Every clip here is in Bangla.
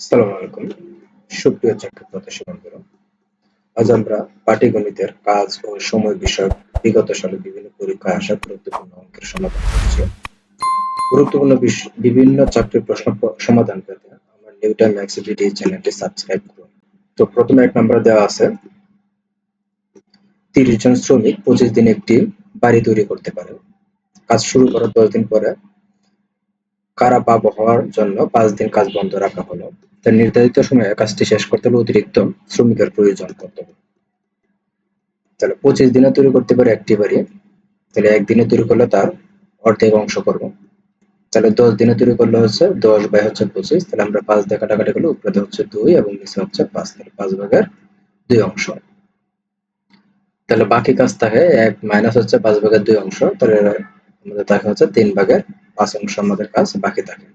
আসসালামু আলাইকুম। সুপ্রিয় চাকরি প্রত্যাশী আজ আমরা পাটিগণিতের কাজ ও সময় বিষয়ক বিগত সালে বিভিন্ন পরীক্ষায় আসা গুরুত্বপূর্ণ অঙ্কের সমাধান করছি। গুরুত্বপূর্ণ বিভিন্ন চাকরির প্রশ্ন সমাধান পেতে আমার নিউটন ম্যাক্স ভিডি চ্যানেলটি সাবস্ক্রাইব করুন। তো প্রথমে এক নম্বরে দেওয়া আছে, তিরিশ জন শ্রমিক পঁচিশ দিন একটি বাড়ি তৈরি করতে পারে। কাজ শুরু করার দশ দিন পরে খারাপ আবহাওয়ার জন্য পাঁচ দিন কাজ বন্ধ রাখা হলো। তার নির্ধারিত সময়ে কাজটি শেষ করতে হলে অতিরিক্ত শ্রমিকের প্রয়োজন কত তাহলে পঁচিশ দিনে তৈরি করতে পারে একটি বাড়ি, তাহলে একদিনে তৈরি করলে তার অর্ধেক অংশ করব তাহলে দশ দিনে তৈরি করলে হচ্ছে দশ বাই হচ্ছে পঁচিশ, তাহলে আমরা পাঁচ দিয়ে কাটাকাটি করলে উপরে হচ্ছে দুই এবং নিচে হচ্ছে পাঁচ, তাহলে পাঁচ ভাগের দুই অংশ। তাহলে বাকি কাজ থাকে এক মাইনাস হচ্ছে পাঁচ ভাগের দুই অংশ, তাহলে আমাদের থাকে হচ্ছে তিন ভাগের পাঁচ অংশ আমাদের কাজ বাকি থাকে।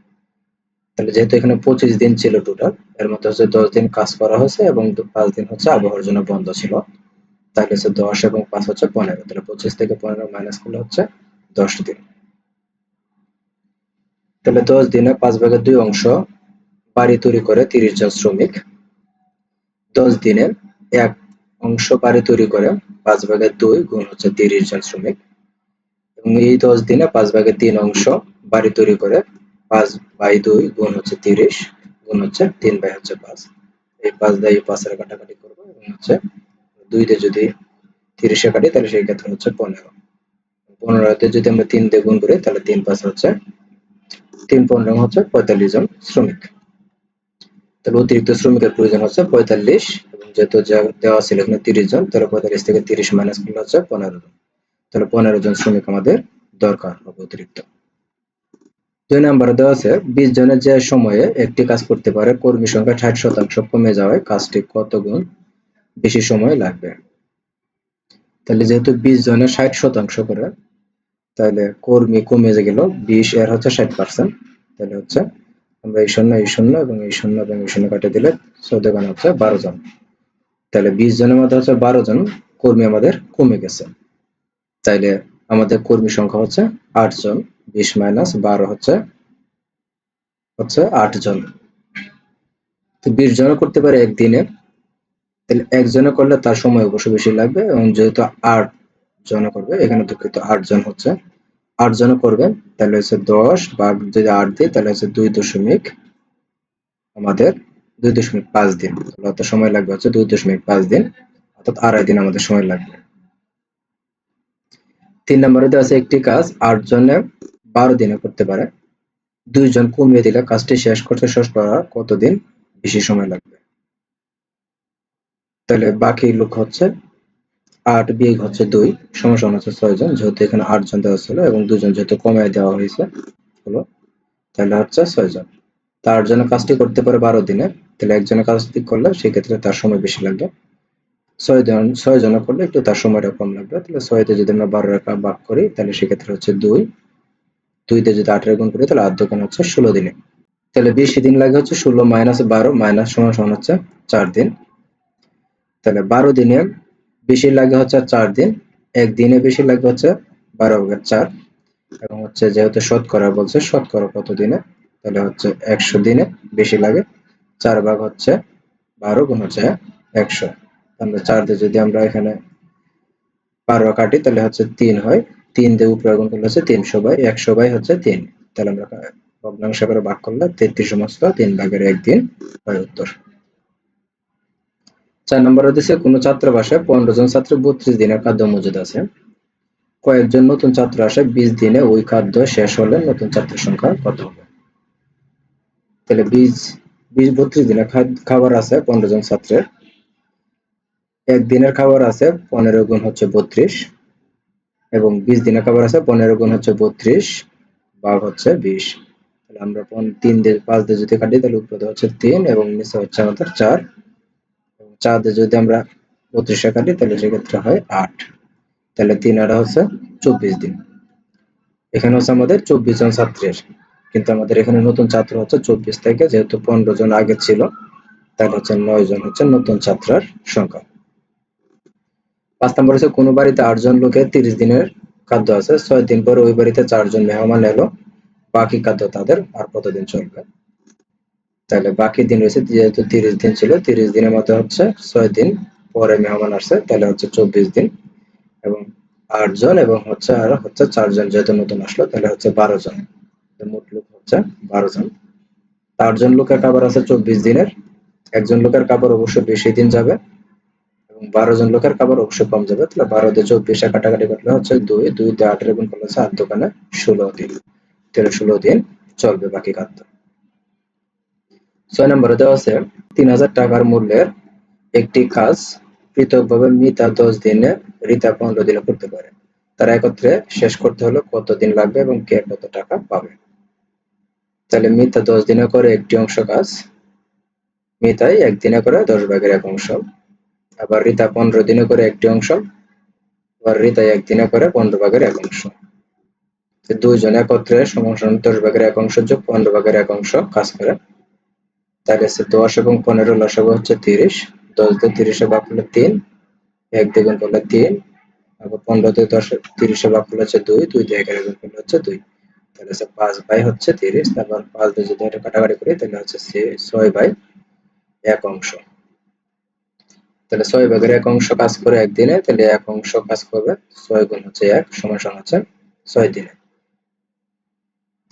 তাহলে যেহেতু এখানে পঁচিশ দিন ছিল টোটাল এর মধ্যে হচ্ছে দশ দিন কাজ করা হয়েছে এবং পাঁচ দিন হচ্ছে আবহাওয়ার জন্য বন্ধ ছিল। তাহলে হচ্ছে দশ এবং পাঁচ হচ্ছে পনেরো, তাহলে পঁচিশ থেকে পনেরো মাইনাস করলে হচ্ছে দশ দিন। তাহলে দশ দিনে পাঁচ ভাগের দুই অংশ বাড়ি তৈরি করে তিরিশ জন শ্রমিক। দশ দিনে এক অংশ বাড়ি তৈরি করে পাঁচ ভাগের দুই গুণ হচ্ছে তিরিশ জন শ্রমিক। এবং এই দশ দিনে পাঁচ ভাগের তিন অংশ বাড়ি তৈরি করে পাঁচ বাই দুই গুণ হচ্ছে তিরিশ, গুণ হচ্ছে তিন বাই হচ্ছে পাঁচ। এই পাঁচ দিয়ে পাঁচের কাটাকাটি করব এবং হচ্ছে দুই দিয়ে যদি তিরিশে কাটি, তাহলে সেই ক্ষেত্রে হচ্ছে পনেরো। পনেরোতে যদি আমরা তিন দিয়ে গুণ করি, তাহলে তিন পাঁচ হচ্ছে তিন পনেরো হচ্ছে পঁয়তাল্লিশ জন শ্রমিক। তাহলে অতিরিক্ত শ্রমিকের প্রয়োজন হচ্ছে পঁয়তাল্লিশ এবং যেহেতু দেওয়া ছিল এখানে তিরিশ জন, তাহলে পঁয়তাল্লিশ থেকে তিরিশ মাইনাস করলে হচ্ছে পনেরো জন। তাহলে পনেরো জন শ্রমিক আমাদের দরকার হবে অতিরিক্ত। দুই নম্বরে দেওয়া আছে, বিশ জনের যে সময়ে একটি কাজ করতে পারে কর্মী সংখ্যা ষাট শতাংশ কমে যাওয়ায় কাজটি কত গুণ বেশি সময় লাগবে? তাহলে যেহেতু বিশ জনের ষাট শতাংশ করে, তাহলে কর্মী কমে যে গেল, বিশ এর হচ্ছে ষাট পার্সেন্ট তাহলে হচ্ছে আমরা এই শূন্য এই শূন্য এবং এই শূন্য এবং এই শূন্য কাটে দিলে চোদ্দ গান হচ্ছে বারো জন। তাহলে বিশ জনের মধ্যে হচ্ছে বারো জন কর্মী আমাদের কমে গেছে। তাইলে আমাদের কর্মী সংখ্যা হচ্ছে আট জন, বিশ মাইনাস বারো হচ্ছে হচ্ছে আট জন। তো বিশ জন করতে পারে একদিনে। তাহলে একজনে করলে তার সময় অবশ্য বেশি লাগবে এবং যেহেতু আট জন করবে, এখানে দুঃখিত, আট জন হচ্ছে। আট জন করবেন, তাহলে হচ্ছে দশ ভাগ যদি আট দিই, তাহলে হচ্ছে দুই দশমিক আমাদের দুই দশমিক পাঁচ দিন। অত সময় লাগবে হচ্ছে দুই দশমিক পাঁচ দিন, অর্থাৎ আড়াই দিন আমাদের সময় লাগবে। তিন নম্বরে দেওয়া আছে একটি কাজ, আট জনে বারো দিনে করতে পারে। দুইজন কমিয়ে দিলে কাজটি শেষ করতে শেষ করার কতদিন বেশি সময় লাগবে? তাহলে বাকি লোক হচ্ছে আট, বিয়োগ হচ্ছে দুই, সমস্যা হচ্ছে ছয় জন, যেহেতু এখানে আট জন দেওয়া ছিল এবং দুজন যেহেতু কমায় দেওয়া হয়েছে, হলো, তাহলে হচ্ছে ছয় জন। তার জন্য কাজটি করতে পারে বারো দিনে, তাহলে একজনের কাজটি করলে সেক্ষেত্রে তার সময় বেশি লাগবে। ছয় জন ছয় জন করলে একটু তার সময়টা কম লাগবে। তাহলে ছয়তে যদি আমরা বারো রেখা ভাগ করি, তাহলে সেক্ষেত্রে হচ্ছে দুই। দুইতে যদি আটের গুণ করি, তাহলে আট দোকান হচ্ছে ষোলো দিনে। তাহলে বেশি দিন লাগে হচ্ছে ষোলো মাইনাস বারো, মাইনাস সমান সমান হচ্ছে চার দিন। তাহলে বারো দিনে বেশি লাগে হচ্ছে চার দিন একদিনে বেশি লাগবে হচ্ছে বারো ভাগের চার। এবং হচ্ছে যেহেতু শতকরা বলছে, শতকরা কত দিনে? তাহলে হচ্ছে একশো দিনে বেশি লাগে, চার ভাগ হচ্ছে বারো গুণ হচ্ছে একশো। আমরা চার দিয়ে যদি আমরা এখানে বারো কাটি, তাহলে হচ্ছে তিন হয়। তিন দিয়ে উপরে গুণ করলে হচ্ছে তিনশো বাই একশো বাই হচ্ছে তিন। তাহলে আমরা ভগ্নাংশ করে ভাগ করলে তেত্রিশ সমস্ত তিন ভাগের একদিন হয় উত্তর। চার নম্বর দিচ্ছে কোনো ছাত্র বাসায় পনেরো জন ছাত্র বত্রিশ দিনের খাদ্য মজুদ আছে। কয়েকজন নতুন ছাত্র আসে, বিশ দিনে ওই খাদ্য শেষ হলে নতুন ছাত্রের সংখ্যা কত হবে? তাহলে বিশ বিশ বত্রিশ খাদ- খাবার আছে পনেরো জন ছাত্রের। একদিনের খাবার আছে, পনেরো গুণ হচ্ছে বত্রিশ। এবং বিশ দিনের খাবার আছে, পনেরো গুণ হচ্ছে বত্রিশ, ভাগ হচ্ছে বিশ। তাহলে আমরা তিন দিয়ে পাঁচ দিয়ে যদি কাটি, তাহলে উপরে হচ্ছে তিন এবং নিচে হচ্ছে আমাদের চার। এবং চার দিয়ে যদি আমরা বত্রিশে কাটি, তাহলে সেক্ষেত্রে হয় আট। তাহলে তিন আটা হচ্ছে চব্বিশ দিন। এখানে হচ্ছে আমাদের চব্বিশ জন ছাত্রের। কিন্তু আমাদের এখানে নতুন ছাত্র হচ্ছে চব্বিশ থেকে, যেহেতু পনেরো জন আগে ছিল, তাহলে হচ্ছে নয় জন হচ্ছে নতুন ছাত্রের সংখ্যা। পাঁচ নম্বর হচ্ছে, কোনো বাড়িতে আটজন লোকের তিরিশ দিনের খাদ্য আছে, ছয় দিন পরে ওই বাড়িতে চারজন মেহমান এলো, বাকি খাদ্য তাদের আর কতদিন চলবে? তাহলে বাকি দিন রয়েছে, যেহেতু তিরিশ দিন ছিল, তিরিশ দিনের মধ্যে হচ্ছে ছয় দিন পরে মেহমান আসছে, তাহলে হচ্ছে চব্বিশ দিন। এবং আটজন এবং হচ্ছে আর হচ্ছে চারজন যেহেতু নতুন আসলো, তাহলে হচ্ছে বারো জন। মোট লোক হচ্ছে বারো জন। চারজন লোকের কাপড় আছে চব্বিশ দিনের। একজন লোকের কাপড় অবশ্যই বেশি দিন যাবে। বারো জন লোকের খাবার অবশ্যই কম যাবে। তাহলে বারো দিয়ে চব্বিশে কাটাকাটি করলে হচ্ছে দুই দুই দিয়ে আটের গুণ করলে হচ্ছে আট দোকানে ষোলো দিন। তাহলে ষোলো দিন চলবে বাকি খাদ্য। ছয় নম্বরে দেওয়া আছে, তিন হাজার টাকার মূল্যের একটি কাজ পৃথকভাবে মিতা দশ দিনে, রিতা পনেরো দিনে করতে পারে। তারা একত্রে শেষ করতে হলে কত দিন লাগবে এবং কে কত টাকা পাবে? তাহলে মিতা দশ দিনে করে একটি অংশ কাজ, মিতাই একদিনে করে দশ ভাগের এক অংশ। আবার রিতা পনেরো দিনে করে একটি অংশ, আবার রিতাই একদিনে করে পনেরো ভাগের এক অংশ। দুইজন একত্রে সমান দশ ভাগের এক অংশ যোগ পনেরো ভাগের এক অংশ কাজ করে। তাহলে হচ্ছে দশ এবং পনেরো লসাগু হচ্ছে তিরিশ, দশ দিয়ে তিরিশে ভাগ করলে তিন, এক দ্বিগুণ করলে তিন, আবার পনেরো দিয়ে দশ, তিরিশে ভাগ করলে হচ্ছে দুই দুই দিয়ে এগারো গুণ করলে হচ্ছে দুই। তাহলে হচ্ছে পাঁচ বাই হচ্ছে তিরিশ, তারপর পাঁচ দিয়ে যদি এটা কাটাকাটি করি তাহলে হচ্ছে ছয় বাই এক অংশ। তাহলে ছয় ভাগের এক অংশ কাজ করে একদিনে তাহলে এক অংশ কাজ করবে, ছয় গুণ হচ্ছে এক সমান সমান হচ্ছে ছয় দিনে।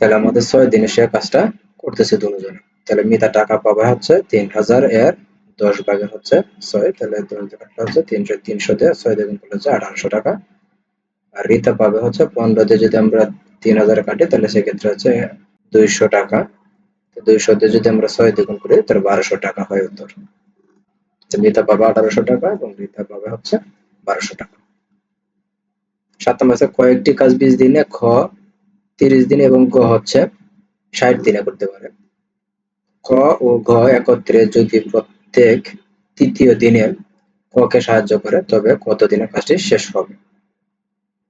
তাহলে আমাদের ছয় দিনে সে কাজটা করতেছে দুজনে। তাহলে মিতা টাকা পাবে হচ্ছে তিন হাজার এর দশ ভাগের হচ্ছে ছয়, তাহলে হচ্ছে তিনশো তিনশো দিয়ে ছয় দিয়ে করলে হচ্ছে আঠারোশো টাকা। আর রিতা পাবে হচ্ছে পনেরো দিয়ে যদি আমরা তিন হাজার কাটি, তাহলে সেক্ষেত্রে হচ্ছে দুইশো টাকা। দুইশো দিয়ে যদি আমরা ছয় দ্বিগুণ করি, তাহলে বারোশো টাকা হয় উত্তর। মিতা পাবে আঠারোশো টাকা এবং রিতা পাবে হচ্ছে বারোশো টাকা। সাত নম্বর কয়েকটি কাজ বিশ দিনে খ, তিরিশ দিন এবং গ হচ্ছে ষাট দিনে করতে পারে। ক ও ঘ একত্রে যদি প্রত্যেক তৃতীয় দিনে কে সাহায্য করে, তবে কত দিনে কাজটি শেষ হবে?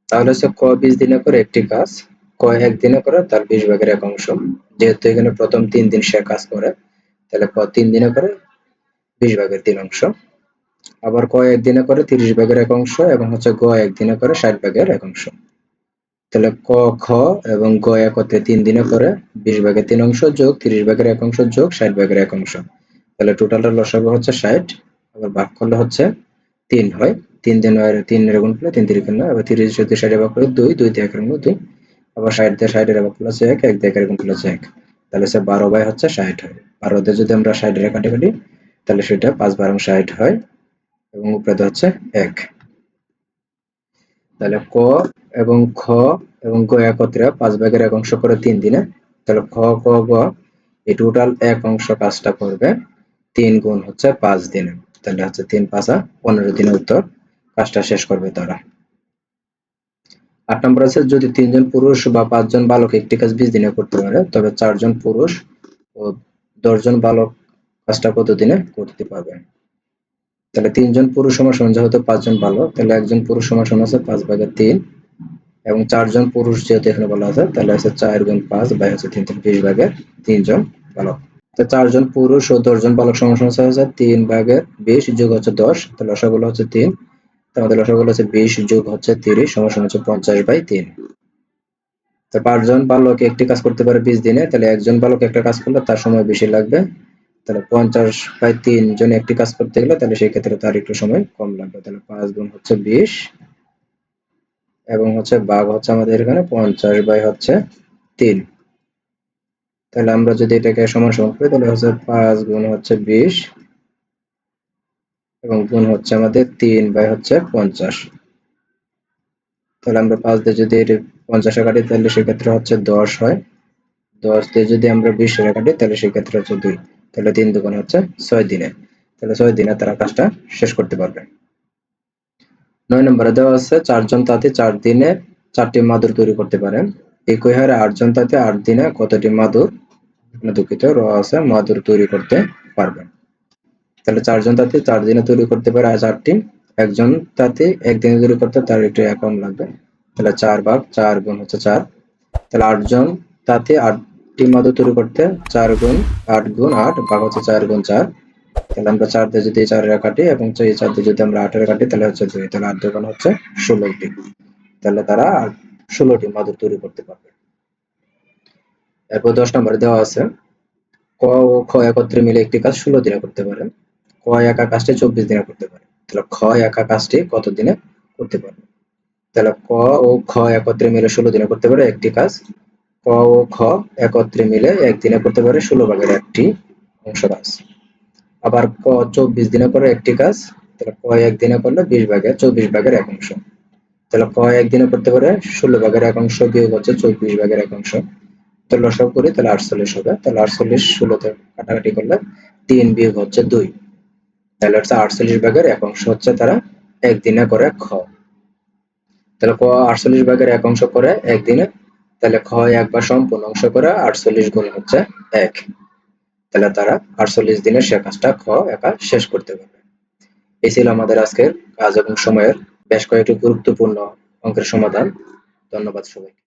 তাহলে হচ্ছে ক বিশ দিনে করে একটি কাজ, ক একদিনে করে তার বিশ ভাগের এক অংশ। যেহেতু এখানে প্রথম তিন দিন সে কাজ করে, তাহলে ক তিন দিনে করে বিশ ভাগের তিন অংশ। আবার ক একদিনে করে তিরিশ ভাগের এক অংশ এবং হচ্ছে গ একদিনে করে ষাট ভাগের এক অংশ। তাহলে ক, খ এবং গ একত্রে তিন দিনে করে বিশ ভাগের তিন অংশ যোগ তিরিশ ভাগের এক অংশ যোগ ষাট ভাগের এক অংশ। তাহলে টোটালটা লসাগু হচ্ছে ষাট, আবার ভাগ করলে হচ্ছে তিন হয়। তিন দিন তিন গুণ করলে তিন তিরিশ নয়, আবার তিরিশ যদি ষাটে ভাগ করলে দুই দুই দিয়ে একের দুই, আবার ষাট দিয়ে ষাটের ভাগ করলে হচ্ছে এক এক দিয়ে একের গুণ করলে হচ্ছে এক। তাহলে সে বারো বাই হচ্ছে ষাট হয়। বারো দিয়ে যদি আমরা ষাটের কাটি কাটি তাহলে সেটা পাঁচ বারো ষাট হয় এবং উপরে হচ্ছে এক। তাহলে ক এবং খ এবং গ একত্রে পাঁচ ভাগের এক অংশ করে তিন দিনে, তাহলে খ, ক, গ, এই টোটাল এক অংশ কাজটা করবে তিন গুণ হচ্ছে পাঁচ দিনে। তাহলে হচ্ছে তিন পাঁচা পনেরো দিনে উত্তর, কাজটা শেষ করবে তারা। আট নম্বর আছে, যদি তিনজন পুরুষ বা পাঁচজন বালক একটি কাজ বিশ দিনে করতে পারে, তবে চারজন পুরুষ ও দশজন বালক কাজটা কত দিনে করতে পারবে তাহলে তিনজন পুরুষ সমান সমান, যেহেতু পাঁচজন বালক তাহলে একজন পুরুষ সমান সমান আছে পাঁচ ভাগের তিন এবং চারজন পুরুষ যেহেতু এখানে বলা আছে, তাহলে আছে চার গুণ পাঁচ বাই হচ্ছে তিন তিন বিশ ভাগের তিনজন বালক তো চারজন পুরুষ ও দশজন বালক সমান সমান হচ্ছে তিন ভাগের বিশ যোগ হচ্ছে দশ, তাহলে লসাগুলো হচ্ছে তিন। আমাদের লসাগুলো হচ্ছে বিশ যোগ হচ্ছে তিরিশ সমান হচ্ছে পঞ্চাশ বাই তিন। তো পাঁচজন বালক একটি কাজ করতে পারে বিশ দিনে, তাহলে একজন বালক একটা কাজ করলে তার সময় বেশি লাগবে তাহলে পঞ্চাশ বাই তিন জনে একটি কাজ করতে গেলে তাহলে সেই ক্ষেত্রে তার একটু সময় কম লাগবে। তাহলে পাঁচ গুণ হচ্ছে বিশ এবং হচ্ছে বাঘ হচ্ছে আমাদের এখানে পঞ্চাশ বাই হচ্ছে তিন। তাহলে আমরা যদি এটাকে সমান সমান করি, তাহলে হচ্ছে পাঁচ গুণ হচ্ছে বিশ এবং গুণ হচ্ছে আমাদের তিন বাই হচ্ছে পঞ্চাশ। তাহলে আমরা পাঁচ দিয়ে যদি এটা পঞ্চাশে কাটি, তাহলে সেক্ষেত্রে হচ্ছে দশ হয়। দশ দিয়ে যদি আমরা বিশ কাটি, তাহলে সেক্ষেত্রে হচ্ছে দুই। তাহলে তিন দুগুণ হচ্ছে ছয় দিনে। তাহলে ছয় দিনে তারা কাজটা শেষ করতে পারবে। নয় নম্বরে দেওয়া আছে চারজন তাতে চার দিনে চারটি মাদুর তৈরি করতে পারেন। একই হারে আটজন তাতে আট দিনে কতটি মাদুর? দুঃখিত, র আছে, মাদুর তৈরি করতে পারবেন। তাহলে চারজন তাতে চার দিনে তৈরি করতে পারে চারটি একজন তাতে একদিনে তৈরি করতে তার একটু অ্যাকাউন্ট লাগবে। তাহলে চার ভাগ চার গুণ হচ্ছে চার। তাহলে আটজন তাতে আটটি মাদুর তৈরি করতে চার গুণ, আট গুণ, আট, ভাগ হচ্ছে চার গুণ চার। তাহলে আমরা চার দিয়ে যদি চারের কাটি এবং এই চার দিয়ে যদি আমরা আটের কাটি, তাহলে হচ্ছে দুই। তাহলে আট দোকান হচ্ছে ষোলোটি। তাহলে তারা ষোলোটি তৈরি করতে পারবে। এরপর দশ নম্বরে দেওয়া আছে, ক ও খ একত্রে মিলে একটি কাজ ষোলো দিনে করতে পারে ক একা কাজটি চব্বিশ দিনে করতে পারে তাহলে খ একা কাজটি কত দিনে করতে পারবে? তাহলে ক ও খ একত্রে মিলে ষোলো দিনে করতে পারে একটি কাজ ক ও খ একত্রে মিলে একদিনে করতে পারে ষোলো ভাগের একটি অংশ কাজ। আবার ক চব্বিশ দিনে করে একটি কাজ, তাহলে ক একদিনে করলে বিশ ভাগের চব্বিশ ভাগের এক অংশ। তাহলে ক একদিনে করতে পারে ষোলো ভাগের এক অংশ বিয়োগ হচ্ছে চব্বিশ ভাগের এক অংশ। তো লসব করি, তাহলে আটচল্লিশ হবে। তাহলে আটচল্লিশ ষোলোতে কাটাকাটি করলে তিন বিয়োগ হচ্ছে দুই। তাহলে হচ্ছে আটচল্লিশ ভাগের এক অংশ হচ্ছে তারা একদিনে করে খ। তাহলে ক আটচল্লিশ ভাগের এক অংশ করে একদিনে তাহলে খ একবার সম্পূর্ণ অংশ করা আটচল্লিশ গুণ হচ্ছে এক। তাহলে তারা আটচল্লিশ দিনে সে কাজটা খ একা শেষ করতে পারবে। এই ছিল আমাদের আজকের কাজ এবং সময়ের বেশ কয়েকটি গুরুত্বপূর্ণ অঙ্কের সমাধান। ধন্যবাদ সবাইকে।